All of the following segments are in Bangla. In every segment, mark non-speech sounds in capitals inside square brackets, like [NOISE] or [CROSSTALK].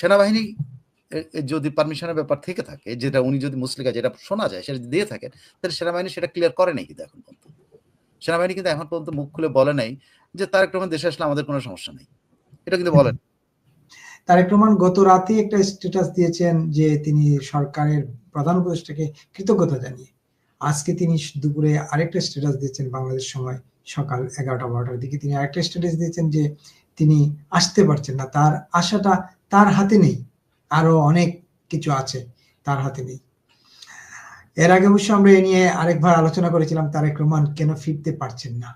সেনাবাহিনী যদি পারমিশনের ব্যাপার থেকে থাকে, যেটা উনি যদি মুসলিকা যেটা শোনা যায়, সেটা দিয়ে থাকেন, তাহলে সেনাবাহিনী সেটা ক্লিয়ার করে নাই কিন্তু এখন পর্যন্ত। সেনাবাহিনী কিন্তু এখন পর্যন্ত মুখ খুলে বলে নাই যে তারেক রহমান দেশে আসলে আমাদের কোনো সমস্যা নেই। এটা কিন্তু বলেন। তারেক রহমান গত রাতে একটা স্ট্যাটাস দিয়েছেন যে তিনি সরকারের প্রধান উপদেষ্টাকে কৃতজ্ঞতা জানিয়ে, আজকে তিনি দুপুরে আরেকটা স্ট্যাটাস দিয়েছেন বাংলাদেশ সময় সকাল এগারোটা, বারোটার দিকে। তিনি আরেকটা স্ট্যাটাস দিয়েছেন যে তিনি আসতে পারছেন না। তার আশাটা তার হাতে নেই। আরও অনেক কিছু আছে তার হাতে নেই। এর আগে অবশ্য আমরা এ নিয়ে আরেকবার আলোচনা করেছিলাম তারেক রহমান কেন ফিরতে পারছেন না?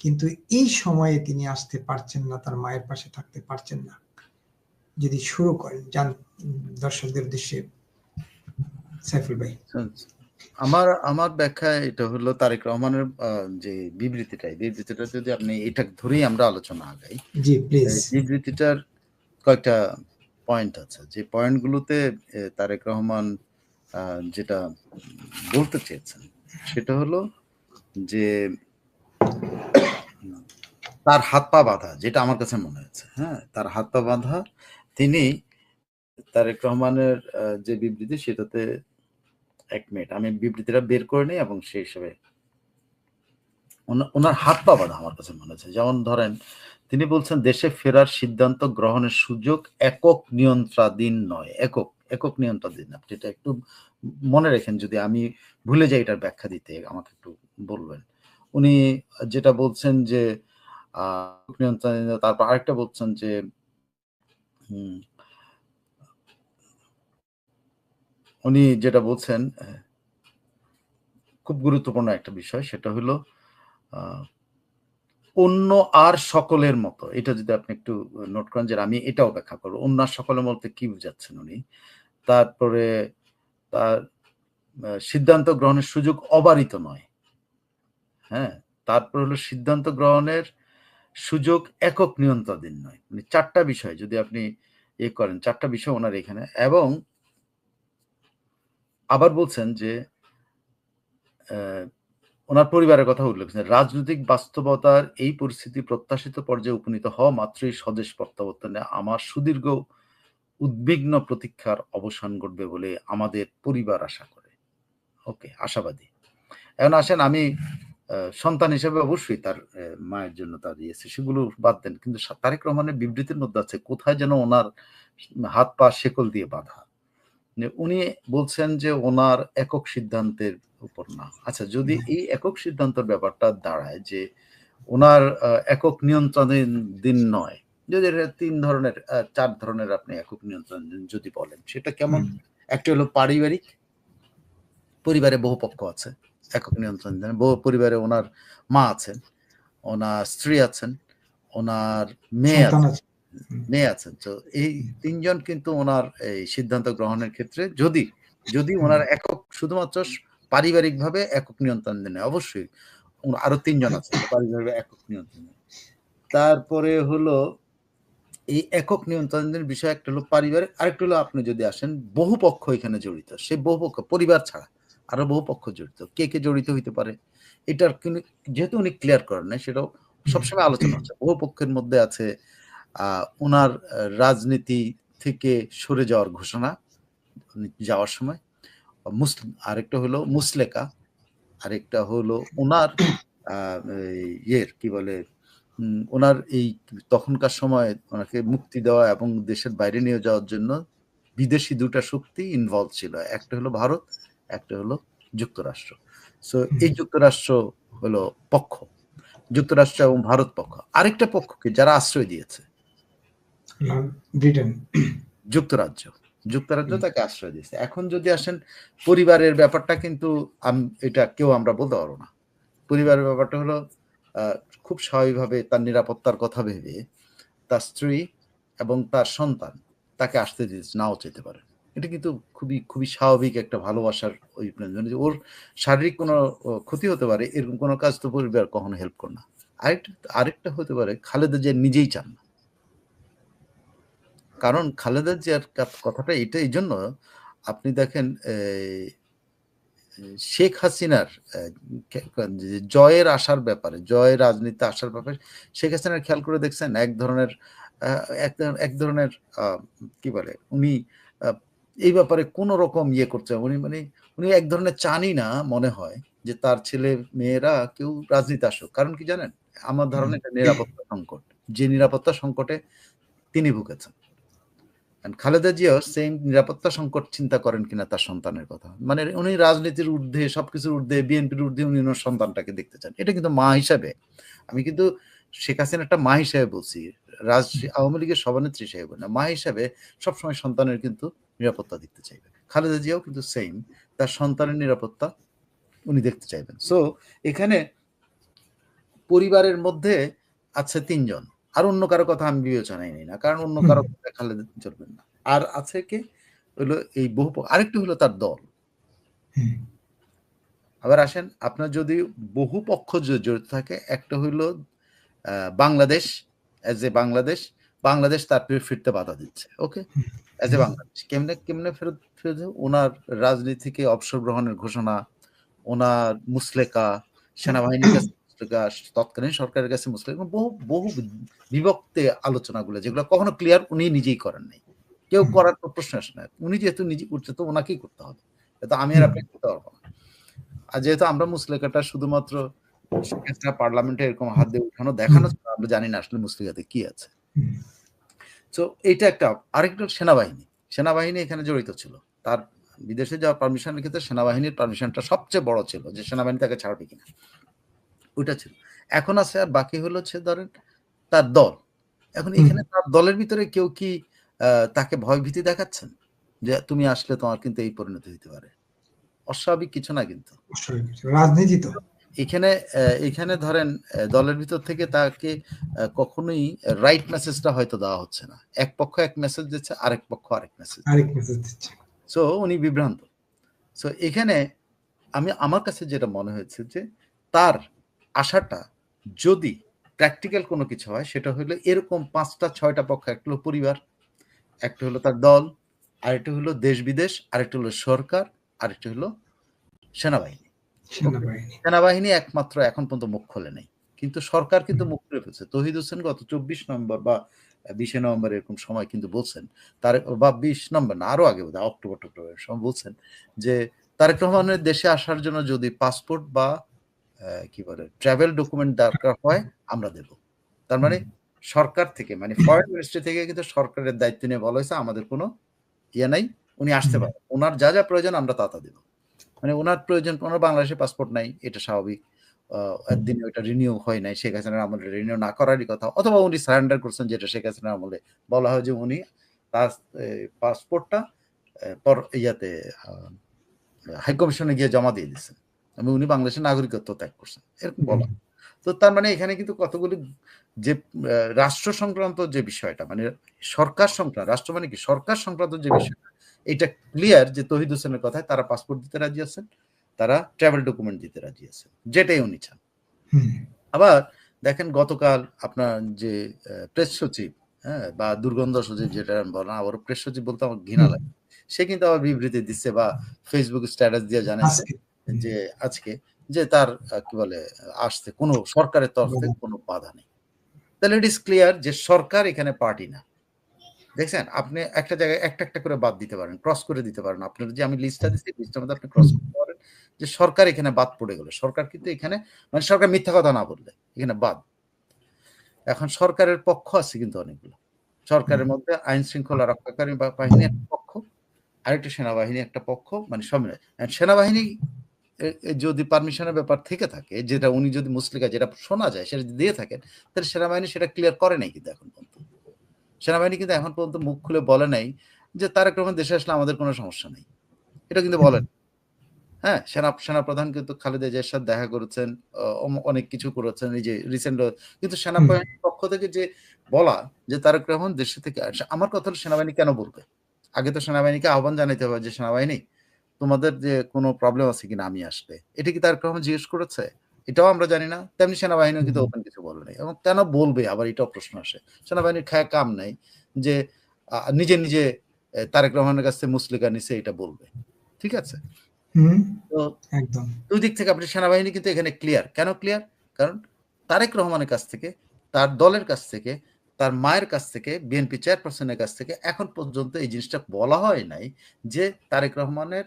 কিন্তু এই সময়ে তিনি আসতে পারছেন না তার মায়ের পাশে থাকতে পারছেন না। যদি শুরু করেন যান দর্শকদের উদ্দেশ্যে। সাইফুল ভাই। আমার আমার ব্যাখ্যা এটা হলো তারেক রহমানের যে বিবৃতিটা এই বিবৃতিটা যদি আপনি এটা ধরেই আমরা আলোচনা আগাই। জি প্লিজ বিবৃতিটার কয়েকটা পয়েন্ট আছে। যে পয়েন্টগুলোতে তারেক রহমান যেটা বলতে চেয়েছেন, সেটা হলো যে তার হাত পা বাঁধা, যেটা আমার কাছে মনে হচ্ছে হ্যাঁ? তার হাত পা বাঁধা, তিনি তারেক রহমানের যে বিবৃতি, সেটাতে এক মিনিট, আমি বিবৃতিটা বের করে নিই এবং সেই হিসেবে, ওনা- ওনার হাত পা বাঁধা আমার কাছে মনে হচ্ছে যেমন ধরেন তিনি বলছেন দেশে ফেরার সিদ্ধান্ত গ্রহণের সুযোগ একক নিয়ন্ত্রাধীন নয়। একক একক নিয়ন্ত্রাধীন আপনি এটা একটু মনে রেখেন যদি আমি ভুলে যাই এটার ব্যাখ্যা দিতে আমাকে একটু বলবেন। উনি যেটা বলছেন যে আহ, নিয়ন্ত্রণাধীন তারপর আরেকটা বলছেন যে উনি যেটা বলছেন খুব গুরুত্বপূর্ণ একটা বিষয় সেটা হলো অন্য আর সকলের মতো। এটা যদি আপনি একটু নোট করেন যে আমি এটাও ব্যাখ্যা করব। অন্য আর সকলের মতো কি বুঝাচ্ছেন উনি? তারপরে তার সিদ্ধান্ত গ্রহণের সুযোগ অবারিত নয়। হ্যাঁ তারপর হলো সিদ্ধান্ত গ্রহণের সুযোগ একক নিয়ন্ত্রণাধীন নয়। মানে চারটা বিষয় যদি আপনি এ করেন, চারটা বিষয় ওনার এখানে। এবং আবার বলছেন যে ওনার পরিবারের কথা উল্লেখ করেছেন রাজনৈতিক বাস্তবতার এই পরিস্থিতি প্রত্যাশিত পর্যায়ে উপনীত হওয়া মাত্রই স্বদেশ প্রত্যাবর্তনে আমার সুদীর্ঘ উদ্বিগ্ন প্রতীক্ষার অবসান ঘটবে বলে আমাদের পরিবার আশা করে। ওকে, আশাবাদী। এখন আসেন আমি সন্তান হিসেবে অবশ্যই তার মায়ের জন্য তার ইয়েছে সেগুলো বাদ দেন। কিন্তু তারেক রহমানের বিবৃতির মধ্যে আছে, কোথায় যেন ওনার হাত পা শেকল দিয়ে বাঁধা। উনি বলছেন যে ওনার একক সিদ্ধান্তের উপর না। আচ্ছা যদি এই একক সিদ্ধান্তের ব্যাপারটা দাঁড়ায় যে ওনার একক নিয়ন্ত্রণাধীন দিন নয় যদি তিন ধরনের চার ধরনের আপনি একক নিয়ন্ত্রণ যদি বলেন সেটা কেমন? একটা হলো পারিবারিক পরিবারে বহু পক্ষ আছে একক নিয়ন্ত্রণ দেন বহু পরিবারে ওনার মা আছেন ওনার স্ত্রী আছেন ওনার মেয়ে আছেন। মেয়ে আছেন। তো এই তিনজন কিন্তু ওনার এই সিদ্ধান্ত গ্রহণের ক্ষেত্রে যদি যদি ওনার একক শুধুমাত্র পারিবারিক ভাবে একক নিয়ন্ত্রণ দেন অবশ্যই আরও তিনজন আছে পারিবারিক একক নিয়ন্ত্রণ তারপরে হলো এই একক নিয়ন্ত্রণের বিষয় একটা হলো পারিবারিক আরেকটা হলো আপনি যদি আসেন বহু পক্ষ এখানে জড়িত সে বহু পক্ষ পরিবার ছাড়া আরও বহু পক্ষ জড়িত কে কে জড়িত হইতে পারে এটার কিন্তু যেহেতু উনি ক্লিয়ার করেন না সেটাও সবসময় আলোচনা হচ্ছে বহু পক্ষের মধ্যে আছে ওনার রাজনীতি থেকে সরে যাওয়ার ঘোষণা যাওয়ার সময়। মুসলিম আরেকটা হলো মুসলেকা, আরেকটা হলো ওনার ইয়ের কি বলে ওনার এই তখনকার সময় ওনাকে মুক্তি দেওয়া এবং দেশের বাইরে নিয়ে যাওয়ার জন্য বিদেশি দুটা শক্তি ইনভলভ ছিল। একটা হলো ভারত, একটা হলো যুক্তরাষ্ট্র। সো এই যুক্তরাষ্ট্র হলো পক্ষ, যুক্তরাষ্ট্র এবং ভারত পক্ষ। আরেকটা পক্ষকে যারা আশ্রয় দিয়েছে। ব্রিটেন যুক্তরাজ্য। যুক্তরাজ্য তাকে আশ্রয় দিয়েছে। এখন যদি আসেন পরিবারের ব্যাপারটা কিন্তু আম- এটা কেউ আমরা বলতে পারব না। পরিবারের ব্যাপারটা হলো খুব স্বাভাবিকভাবে তার নিরাপত্তার কথা ভেবে তার স্ত্রী এবং তার সন্তান তাকে আসতে দিতে নাও যেতে পারে এটা কিন্তু খুবই খুবই স্বাভাবিক একটা ভালোবাসার ওই যে ওর শারীরিক কোনো ক্ষতি হতে পারে এরকম কোনো কাজ তো পরিবার কখনো হেল্প করে না। আরেকটা আরেকটা হতে পারে খালেদা যে নিজেই চান না। কারণ খালেদা জিয়ার কথাটা এটা এই জন্য আপনি দেখেন শেখ হাসিনার জয়ের আসার ব্যাপারে জয়ের রাজনীতি আসার ব্যাপারে শেখ হাসিনার খেয়াল করে দেখছেন এক ধরনের এক ধরনের কি বলে উনি এই ব্যাপারে কোন রকম ইয়ে করছে উনি মানে উনি এক ধরনের চানই না মনে হয় যে তার ছেলে মেয়েরা কেউ রাজনীতি আসুক। কারণ কি জানেন? আমার ধারণা এটা নিরাপত্তা সংকট। যে নিরাপত্তা সংকটে তিনি ভুগেছেন। খালেদা জিয়াও সেম নিরাপত্তা সংকট চিন্তা করেন কিনা তার সন্তানের কথা মানে উনি রাজনীতির ঊর্ধ্বে সবকিছুর ঊর্ধ্বে বিএনপির ঊর্ধ্বে উনি ওনার সন্তানটাকে দেখতে চান এটা কিন্তু মা হিসাবে আমি কিন্তু শেখ হাসিনা একটা মা হিসাবে বলছি রাজ আওয়ামী লীগের সভানেত্রী হিসেবে না মা হিসাবে সবসময় সন্তানের কিন্তু নিরাপত্তা দেখতে চাইবে। খালেদা জিয়াও কিন্তু সেম তার সন্তানের নিরাপত্তা উনি দেখতে চাইবেন। সো এখানে পরিবারের মধ্যে আছে তিনজন। আর অন্য কারও কথা আমি বিবেচনায় নিই না কারণ অন্য কারও কথা খালেদা চলবেন না। আর আছে কে? হলো এই বহু আরেকটু হলো তার দল। আবার আসেন আপনার যদি বহু পক্ষ জড়িত থাকে একটা হইল বাংলাদেশ এজ এ বাংলাদেশ বাংলাদেশ তার ফিরতে বাধা দিচ্ছে ওকে এজ এ বাংলাদেশ কেমনে কেমনে ফেরত ফেরত ওনার রাজনীতিকে অবসর গ্রহণের ঘোষণা ওনার মুসলেকা সেনাবাহিনীর কাছে তৎকালীন সরকারের কাছে মুসলেকা বহু বহু বিভক্তে আলোচনাগুলো যেগুলো কখনো ক্লিয়ার উনি নিজেই করেন নাই। কেউ করার তো প্রশ্ন আসে না। উনি যেহেতু নিজে উঠছে তো ওনাকেই করতে হবে। এটা আমি আর আপনি করতে পারব না। আর যেহেতু আমরা শুধুমাত্র পার্লামেন্টে এরকম হাত দিয়ে উঠানো দেখানো আমরা জানি না আসলে মুসলিকাতে কি আছে। তো এইটা একটা আরেকটা সেনাবাহিনী। সেনাবাহিনী এখানে জড়িত ছিল। তার বিদেশে যাওয়ার পারমিশনের ক্ষেত্রে সেনাবাহিনীর পারমিশনটা সবচেয়ে বড় ছিল যে সেনাবাহিনী তাকে ছাড়বে কিনা। ওইটা ছিল। এখন আছে আর বাকি হলো হচ্ছে ধরেন তার দল। এখন এখানে তার দলের ভিতরে কেউ কি তাকে ভয় ভীতি দেখাচ্ছেন? যে তুমি আসলে তোমার কিন্তু এই পরিণতি হতে পারে। অস্বাভাবিক কিছু না কিন্তু। রাজনীতি তো। এখানে এখানে ধরেন দলের ভিতর থেকে তাকে কখনোই রাইট মেসেজটা হয়তো দেওয়া হচ্ছে না। এক পক্ষ এক মেসেজ দিচ্ছে আরেক পক্ষ আরেক মেসেজ আরেক মেসেজ দিচ্ছে। সো উনি বিভ্রান্ত। সো এখানে আমি আমার কাছে যেটা মনে হয়েছে যে তার আশাটা যদি প্র্যাকটিক্যাল কোনো কিছু হয় সেটা হলো এরকম পাঁচটা ছয়টা পক্ষ একটা হলো পরিবার একটা হলো তার দল আরেকটা হলো দেশ বিদেশ আরেকটা হলো সরকার আরেকটা হলো সেনাবাহিনী। সেনাবাহিনী। একমাত্র এখন পর্যন্ত মুখ খোলে নাই। কিন্তু সরকার কিন্তু মুখ খুলে ফেলছে। তহিদ হোসেন গত চব্বিশ নভেম্বর বা বিশে নভেম্বর এরকম সময় কিন্তু বলছেন তার বা বিশ নম্বর না আরও আগে অক্টোবর টক্টোবর সময় বলছেন যে তারেক রহমানের দেশে আসার জন্য যদি পাসপোর্ট বা কি বলে ট্রাভেল ডকুমেন্ট দরকার হয় আমরা দেব। তার মানে সরকার থেকে মানে ফরেন মিনিস্ট্রি থেকে কিন্তু সরকারের দায়িত্ব নিয়ে বলা হয়েছে আমাদের কোনো ইয়ে নাই উনি আসতে। পারেন। ওনার যা যা প্রয়োজন আমরা তা তা দেব। মানে ওনার প্রয়োজন ওনার বাংলাদেশে পাসপোর্ট নাই এটা স্বাভাবিক। একদিন ওইটা রিনিউ হয় নাই শেখ হাসিনার আমলে রিনিউ না করারই কথা। অথবা উনি সারেন্ডার করছেন যেটা শেখ হাসিনার আমলে বলা হয় যে উনি তার পাসপোর্টটা পর ইয়াতে হাইকমিশনে গিয়ে জমা দিয়ে দিচ্ছেন এবং উনি বাংলাদেশের নাগরিকত্ব ত্যাগ করছেন। এরকম বলা। তো তার মানে এখানে কিন্তু কতগুলি যে রাষ্ট্র সংক্রান্ত যে বিষয়টা মানে সরকার সংক্রান্ত রাষ্ট্র মানে কি? সরকার সংক্রান্ত যে বিষয়টা এটা ক্লিয়ার যে তহিদ হোসেনের কথায় তারা পাসপোর্ট দিতে রাজি আছেন তারা ট্রাভেল ডকুমেন্ট দিতে রাজি আছেন যেটাই উনি চান। আবার দেখেন গতকাল আপনার যে প্রেস সচিব হ্যাঁ বা দুর্গন্ধ সচিব যেটা বলেন আবার প্রেস সচিব বলতে আমার ঘৃণা লাগে। সে কিন্তু আবার বিবৃতি দিচ্ছে বা ফেসবুক স্ট্যাটাস দিয়ে জানাচ্ছে। যে আজকে যে তার কি বলে আসতে কোনো সরকারের তরফ থেকে কোনো বাধা নেই। তাহলে ইট ইস ক্লিয়ার যে সরকার এখানে পার্টি না। দেখছেন? আপনি একটা জায়গায় একটা একটা করে বাদ দিতে পারেন ক্রস করে দিতে পারেন। আপনার যে আমি লিস্টটা দিচ্ছি লিস্টের মধ্যে আপনি ক্রস করতে পারেন যে সরকার এখানে বাদ পড়ে গেল। সরকার কিন্তু এখানে মানে সরকার মিথ্যা কথা না বললে এখানে বাদ। এখন সরকারের পক্ষ আছে কিন্তু অনেকগুলো। সরকারের মধ্যে আইন শৃঙ্খলা রক্ষাকারী বাহিনী একটা পক্ষ আরেকটা সেনাবাহিনী একটা পক্ষ মানে সব সেনাবাহিনী যদি পারমিশনের ব্যাপার থেকে থাকে যেটা উনি যদি মুসলিকা যেটা শোনা যায় সেটা যদি দিয়ে থাকেন তাহলে সেনাবাহিনী সেটা ক্লিয়ার করে নাই কিন্তু এখন পর্যন্ত। সেনাবাহিনী কিন্তু এখন পর্যন্ত মুখ খুলে বলে নাই যে তারেক রহমান দেশে আসলে আমাদের কোনো সমস্যা নেই। এটা কিন্তু বলেন। হ্যাঁ সেনা সেনাপ্রধান কিন্তু খালেদা জিয়ার সাথে দেখা করেছেন অনেক কিছু করেছেন এই যে রিসেন্ট কিন্তু সেনাবাহিনীর পক্ষ থেকে যে বলা যে তারেক রহমান দেশে থেকে আসে আমার কথা হলো সেনাবাহিনী কেন বলবে? আগে তো সেনাবাহিনীকে আহ্বান জানাইতে হবে যে সেনাবাহিনী তোমাদের যে কোনো প্রবলেম আছে কিনা আমি আসলে এটা কি তারেক রহমান জিজ্ঞেস করেছে? এটাও আমরা জানি না। তেমনি সেনাবাহিনীও কিন্তু ওপেন কিছু বলে নাই। এবং কেন বলবে? আবার এটাও প্রশ্ন আসে। সেনাবাহিনীর খায় কাম নাই যে নিজে নিজে তারেক রহমানের কাছে মুসলিকা নিছে এটা বলবে। ঠিক আছে? হুম। তো একদম। দুই দিক থেকে আপনি সেনাবাহিনী কিন্তু এখানে ক্লিয়ার কেন ক্লিয়ার কারণ তারেক রহমানের কাছ থেকে তার দলের কাছ থেকে তার মায়ের কাছ থেকে বিএনপি চেয়ারপারসনের কাছ থেকে এখন পর্যন্ত এই জিনিসটা বলা হয় নাই যে তারেক রহমানের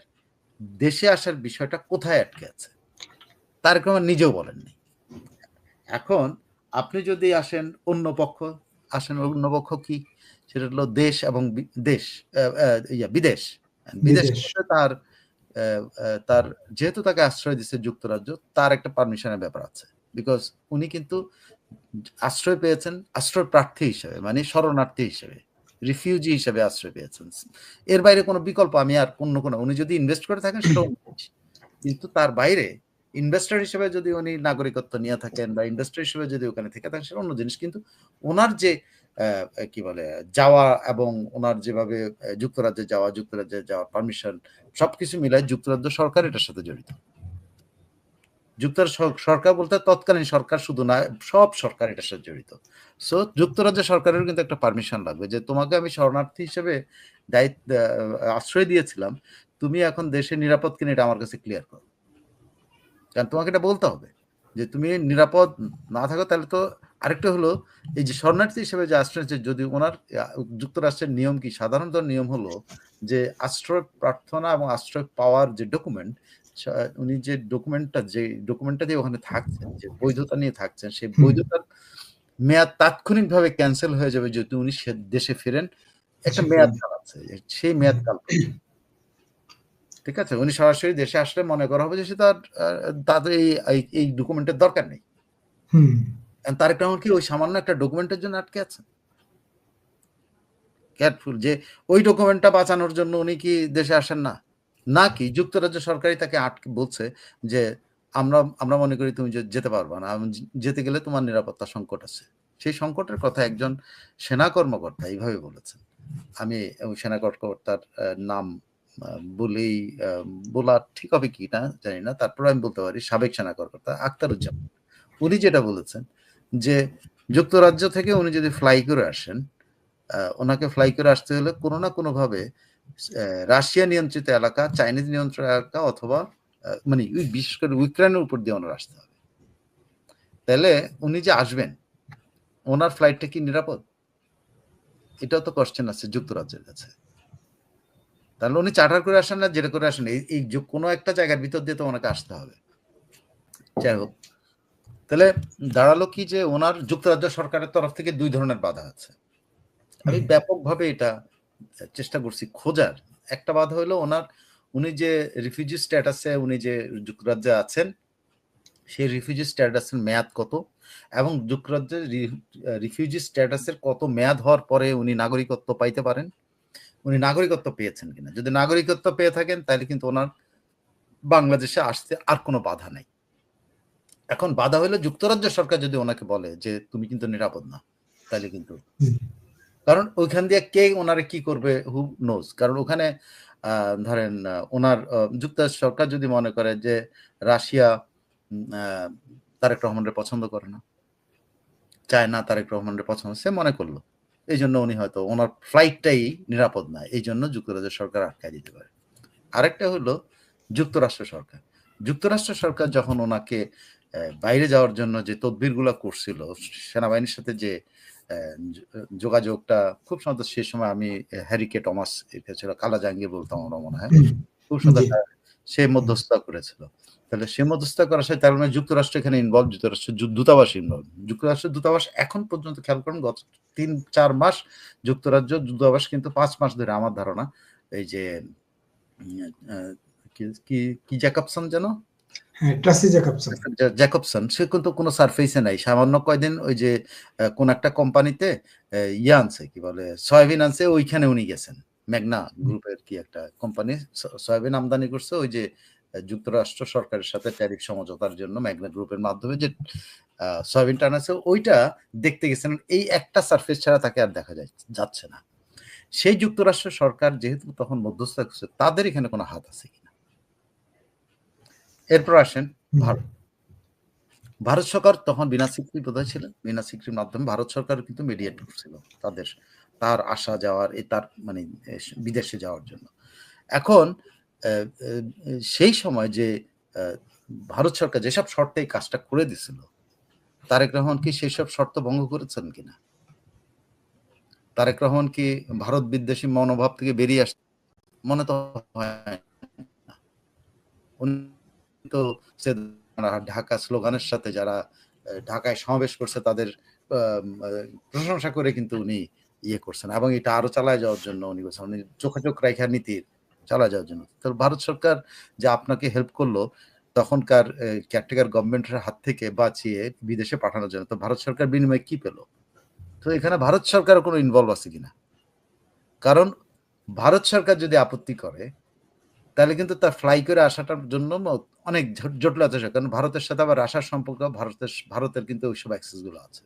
দেশে আসার বিষয়টা কোথায় আটকে আছে? তারেক রহমান নিজেও বলেননি এখন আপনি যদি আসেন অন্য পক্ষ আসেন অন্য পক্ষ কি? সেটা হলো দেশ এবং দেশ ইয়া বিদেশ। বিদেশ। তার তার যেহেতু তাকে আশ্রয় দিচ্ছে যুক্তরাজ্য তার একটা পারমিশনের ব্যাপার আছে। বিকজ উনি কিন্তু আশ্রয় পেয়েছেন আশ্রয় প্রার্থী হিসেবে মানে শরণার্থী হিসেবে। রিফিউজি হিসেবে আশ্রয় পেয়েছেন। এর বাইরে কোনো বিকল্প আমি আর অন্য কোনো উনি যদি ইনভেস্ট করে থাকেন সেটা [CLEARS THROAT] কিন্তু তার বাইরে ইনভেস্টর হিসেবে যদি উনি নাগরিকত্ব নিয়ে থাকেন বা ইনভেস্টর হিসেবে যদি ওখানে থেকে থাকেন সেটা অন্য জিনিস। কিন্তু ওনার যে আহ, কি বলে যাওয়া এবং ওনার যেভাবে যুক্তরাজ্যে যাওয়া যুক্তরাজ্যে যাওয়ার পারমিশন সবকিছু মিলায় যুক্তরাজ্য সরকার এটার সাথে জড়িত। যুক্তরাজ্য সর- সরকার বলতে তৎকালীন সরকার শুধু না, সব সরকার এটার সাথে জড়িত। সো যুক্তরাজ্য সরকারের কিন্তু একটা পারমিশন লাগবে যে তোমাকে আমি শরণার্থী হিসেবে দায়িত্ব আশ্রয় দিয়েছিলাম, তুমি এখন দেশের নিরাপদ কিনা এটা আমার কাছে ক্লিয়ার করো। কারণ তোমাকে এটা বলতে হবে যে তুমি নিরাপদ না থাকো, তাহলে তো আরেকটা হলো এই যে শরণার্থী হিসেবে যে আশ্রয় যদি ওনার যুক্তরাষ্ট্রের নিয়ম কি? সাধারণত নিয়ম হলো যে আশ্রয় প্রার্থনা এবং আশ্রয় পাওয়ার যে ডকুমেন্ট উনি যে ডকুমেন্টটা যে ডকুমেন্টটা দিয়ে ওখানে থাকছেন যে বৈধতা নিয়ে থাকছেন সেই। বৈধতার মেয়াদ তাৎক্ষণিকভাবে ক্যান্সেল হয়ে যাবে যদি উনি সে- দেশে ফেরেন। একটা মেয়াদ। কাল আছে সেই মেয়াদ কাল ঠিক আছে? উনি সরাসরি দেশে আসলে মনে করা হবে যে সে তার তাদের এই এই- ডকুমেন্টের দরকার নেই। তারেক রহমান কি? ওই সামান্য একটা ডকুমেন্টের জন্য আটকে আছেন। কেয়ারফুল যে ওই ডকুমেন্টটা বাঁচানোর জন্য উনি কি দেশে আসেন না? নাকি যুক্তরাজ্য সরকারই তাকে আটকে বলছে যে আমরা আমরা মনে করি তুমি যেতে পারবা না যেতে গেলে তোমার নিরাপত্তা সংকট আছে। সেই সংকটের কথা একজন সেনা কর্মকর্তা এইভাবে বলেছেন। আমি সেনা কর্মকর্তার নাম বলেই বলা ঠিক হবে কি না জানি না। তারপর আমি বলতে পারি, সাবেক সেনা কর্মকর্তা আখতারুজ্জামান, উনি যেটা বলেছেন যে, যুক্তরাজ্য থেকে উনি যদি ফ্লাই করে আসেন ওনাকে ফ্লাই করে আসতে হলে কোনো না কোনোভাবে রাশিয়া নিয়ন্ত্রিত এলাকা চাইনিজ নিয়ন্ত্রিত এলাকা অথবা মানে বিশেষ করে ইউক্রেনের উপর দিয়ে ওনার আসতে হবে। তাহলে উনি যে আসবেন ওনার ফ্লাইটটা কি নিরাপদ? এটাও তো কোশ্চেন আছে যুক্তরাজ্যের কাছে। তাহলে উনি চার্টার করে আসেন না যেটা করে আসেন? এই এই কোনো একটা জায়গার ভিতর দিয়ে তো ওনাকে আসতে হবে। যাই হোক তাহলে দাঁড়াল কি যে ওনার যুক্তরাজ্য সরকারের তরফ থেকে দুই ধরনের বাধা আছে। আমি ব্যাপকভাবে এটা চেষ্টা করছি খোঁজার। একটা বাধা হলো ওনার, উনি যে রিফিউজি স্ট্যাটাসে উনি যে যুক্তরাজ্যে আছেন, সেই রিফিউজি স্ট্যাটাসের মেয়াদ কত? এবং যুক্তরাজ্যের রিফিউজি স্ট্যাটাসের কত মেয়াদ হওয়ার পরে উনি নাগরিকত্ব পাইতে পারেন? উনি নাগরিকত্ব পেয়েছেন কিনা? যদি নাগরিকত্ব পেয়ে থাকেন, তাহলে কিন্তু ওনার বাংলাদেশে আসতে আর কোনো বাধা নাই। এখন বাধা হলো যুক্তরাজ্য সরকার যদি ওনাকে বলে যে, তুমি কিন্তু নিরাপদ না, তাহলে কিন্তু। কারণ ওইখান দিয়ে কে ওনারে কি করবে হু নোজ কারণ ওখানে ধরেন ওনার যুক্তরাষ্ট্র সরকার যদি মনে করে যে রাশিয়া তারেক রহমানের পছন্দ করে না চায় না তারেক রহমানের পছন্দ, সে মনে করল। এই জন্য উনি হয়তো ওনার ফ্লাইটটাই নিরাপদ না এই জন্য যুক্তরাজ্য সরকার আটকায় দিতে পারে। আরেকটা হলো যুক্তরাষ্ট্র সরকার। যুক্তরাষ্ট্র সরকার যখন ওনাকে বাইরে যাওয়ার জন্য যে তদবিরগুলো করছিল, সেনাবাহিনীর সাথে য- যোগাযোগটা খুব সুন্দর সেই সময় আমি হ্যারিকে টমাস এটা ছিল কালা জাহাঙ্গীর বলতাম আমরা মনে হয়। খুব সুন্দর সে মধ্যস্থতা করেছিল। তাহলে সে মধ্যস্থতা করার সাথে তার মানে যুক্তরাষ্ট্র এখানে ইনভলভ যুক্তরাষ্ট্র দূতাবাস ইনভলভ যুক্তরাষ্ট্রের দূতাবাস এখন পর্যন্ত খেয়াল করুন গত তিন চার মাস যুক্তরাজ্য দূতাবাস কিন্তু পাঁচ মাস ধরে আমার ধারণা এই যে কি- কি জ্যাকবসন যেন? জ্যাকবসন সে কিন্তু কোনো সারফেসে নাই। সামান্য কয়দিন ওই যে কোন একটা কোম্পানিতে ইয়ে আনছে কি বলে সয়াবিন আনছে ওইখানে উনি গেছেন। গ্রুপের কি একটা কোম্পানি সয়াবিন আমদানি করছে ওই যে যুক্তরাষ্ট্র সরকারের সাথে ট্যারিফ সমঝোতার জন্য মেঘনা গ্রুপের মাধ্যমে যে আহ, সয়াবিনটা আনাছে ওইটা দেখতে গেছেন এই একটা সারফেস ছাড়া তাকে আর দেখা যায় যাচ্ছে না। সেই যুক্তরাষ্ট্র সরকার যেহেতু তখন মধ্যস্থতা করছে তাদের এখানে কোনো হাত আছে কিনা এরপর আসেন ভারত। ভারত সরকার তখন বিনা সিকরি বোধহয় ছিলেন বিনা সিকরির মাধ্যমে ভারত সরকার কিন্তু মিডিয়েট করছিল তাদের তার আসা যাওয়ার এই তার মানে বিদেশে যাওয়ার জন্য। এখন সেই সময় যে ভারত সরকার যেসব শর্তে এই কাজটা করে দিছিল তারেক রহমান কি সেই সব শর্ত ভঙ্গ করেছেন কিনা? তারেক রহমান কি ভারত বিদ্বেষী মনোভাব থেকে বেরিয়ে আসছে মনে তো হয় তো ঢাকা স্লোগানের সাথে যারা ঢাকায় সমাবেশ করছে তাদের প্রশংসা করে কিন্তু উনি ইয়ে করছেন এবং এটা আরও চালায় যাওয়ার জন্য উনি বলছেন। উনি চোখে চোখ রাখা নীতির চালা যাওয়ার জন্য। তো ভারত সরকার যে আপনাকে হেল্প করল, তখনকার কেয়ারটেকার গভর্নমেন্টের হাত থেকে বাঁচিয়ে বিদেশে পাঠানোর জন্য, তো ভারত সরকার বিনিময়ে কি পেল? তো এখানে ভারত সরকার কোনো ইনভলভ আছে কিনা? কারণ ভারত সরকার যদি আপত্তি করে তাহলে কিন্তু তার ফ্লাই করে আসাটার জন্য অনেক জটিলতা আছে কারণ ভারতের সাথে আবার আসার সম্পর্ক ভারতের ভারতের কিন্তু ওইসব অ্যাক্সেসগুলো আছে।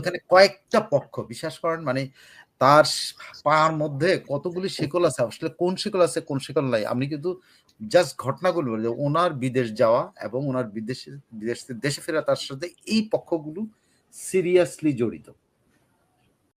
এখানে কয়েকটা পক্ষ, বিশ্বাস করেন মানে তার পার মধ্যে কতগুলি শিকল আছে, আসলে কোন শিকল আছে, কোন শিকল নাই, আমি কিন্তু জাস্ট ঘটনাগুলো বলি ওনার বিদেশ যাওয়া এবং ওনার বিদেশে, বিদেশ, দেশে ফেরা তার সাথে এই পক্ষগুলো সিরিয়াসলি জড়িত।